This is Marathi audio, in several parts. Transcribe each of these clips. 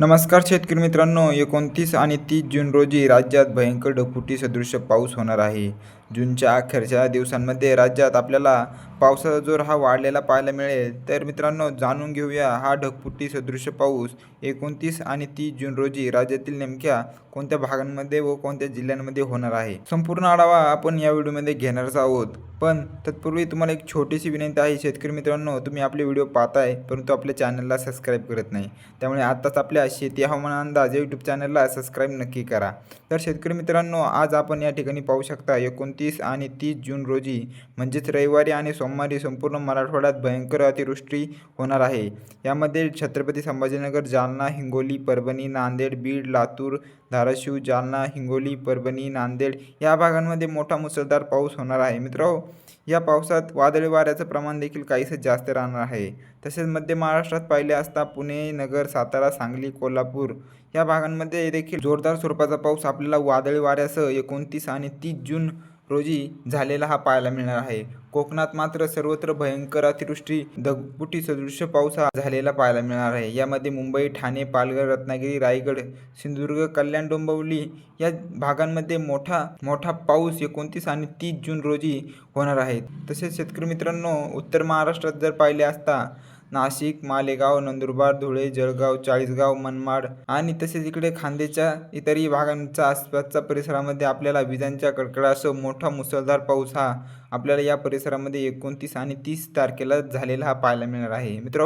नमस्कार शेतकरी मित्रांनो एकोणतीस आणि तीस जून रोजी राज्यात भयंकर ढगफुटी सदृश पाऊस होणार आहे. जूनच्या अखेरच्या दिवसांमध्ये राज्यात आपल्याला पावसाचा जोर हा वाढलेला पाहायला मिळेल. तर मित्रांनो जाणून घेऊया हा ढगपुट्टी सदृश पाऊस. एकोणतीस आणि तीस जून रोजी राज्यातील नेमक्या कोणत्या भागांमध्ये व कोणत्या जिल्ह्यांमध्ये होणार आहे? संपूर्ण आढावा आपण या व्हिडिओमध्ये घेणारच आहोत. पण तत्पूर्वी तुम्हाला एक छोटीशी विनंती आहे. शेतकरी मित्रांनो तुम्ही आपले व्हिडिओ पाहताय परंतु आपल्या चॅनलला सबस्क्राईब करत नाही. त्यामुळे आत्ताच आपल्या शेती हवामान अंदाज या यूट्यूब चॅनलला सबस्क्राईब नक्की करा. तर शेतकरी मित्रांनो आज आपण या ठिकाणी पाहू शकता एकोणतीस आणि तीस जून रोजी म्हणजेच रविवारी आणि सोमवारी संपूर्ण मराठवाड्यात भयंकर अतिवृष्टी होणार आहे. यामध्ये छत्रपती संभाजीनगर जालना हिंगोली परभणी नांदेड बीड लातूर धाराशिव जालना हिंगोली परभणी नांदेड या भागांमध्ये मोठा मुसळधार पाऊस होणार आहे. मित्रांनो या पावसात वादळी वाऱ्याचं प्रमाण देखील काहीसं जास्त राहणार आहे. तसेच मध्य महाराष्ट्रात पाहिले असता पुणे नगर सातारा सांगली कोल्हापूर या भागांमध्ये देखील जोरदार स्वरूपाचा पाऊस आपल्याला वादळी वाऱ्यासह एकोणतीस आणि तीस जून रोजी झालेला हा पाहायला मिळणार आहे. कोकणात मात्र सर्वत्र भयंकर अतिवृष्टी दगबुटी सदृश्य पाऊस हा झालेला पाहायला मिळणार आहे. यामध्ये मुंबई ठाणे पालघर रत्नागिरी रायगड सिंधुदुर्ग कल्याण डोंबिवली या भागांमध्ये मोठा मोठा पाऊस एकोणतीस आणि तीस जून रोजी होणार आहे. तसेच शेतकरी मित्रांनो उत्तर महाराष्ट्रात जर पाहिले असता नाशिक मालेगाव नंदुरबार धुळे जळगाव चाळीसगाव मनमाड आणि तसेच इकडे खांदेच्या इतरही भागांच्या आसपासच्या परिसरामध्ये आपल्याला विजांच्या कडकडासह मोठा मुसळधार पाऊस हा आपल्याला या परिसरामध्ये एकोणतीस आणि तीस तारखेला झालेला हा पाहायला मिळणार आहे. मित्र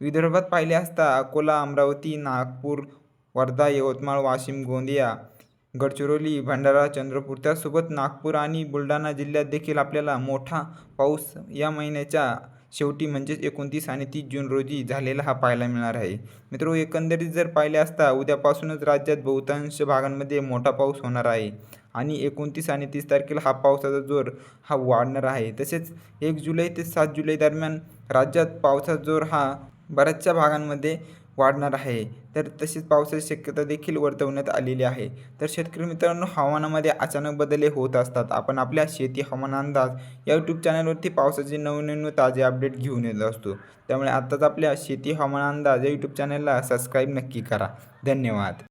विदर्भात पाहिले असता अकोला अमरावती नागपूर वर्धा यवतमाळ वाशिम गोंदिया गडचिरोली भंडारा चंद्रपूर त्यासोबत नागपूर आणि बुलढाणा जिल्ह्यात देखील आपल्याला मोठा पाऊस या महिन्याच्या शेवटी म्हणजेच एकोणतीस आणि तीस जून रोजी झालेला हा पाहायला मिळणार आहे. मित्र एकंदरीत जर पाहिले असता उद्यापासूनच राज्यात बहुतांश भागांमध्ये मोठा पाऊस होणार आहे. आणि एकोणतीस आणि तीस तारखेला हा पावसाचा जोर हा वाढणार आहे. तसेच एक जुलै ते सात जुलै दरम्यान राज्यात पावसाचा जोर हा बऱ्याचशा भागांमध्ये वाढणार आहे. तर तशीच पावसाची शक्यता देखील वर्तवण्यात आलेली आहे. तर शेतकरी मित्रांनो हवामानामध्ये अचानक बदल होत असतात. आपण आपल्या शेती हवामान अंदाज या यूट्यूब चॅनलवरती पावसाचे नवनवीन ताजे अपडेट घेऊन येत असतो. त्यामुळे आत्ताच आपल्या शेती हवामान अंदाज या यूट्यूब चॅनलला सबस्क्राईब नक्की करा. धन्यवाद.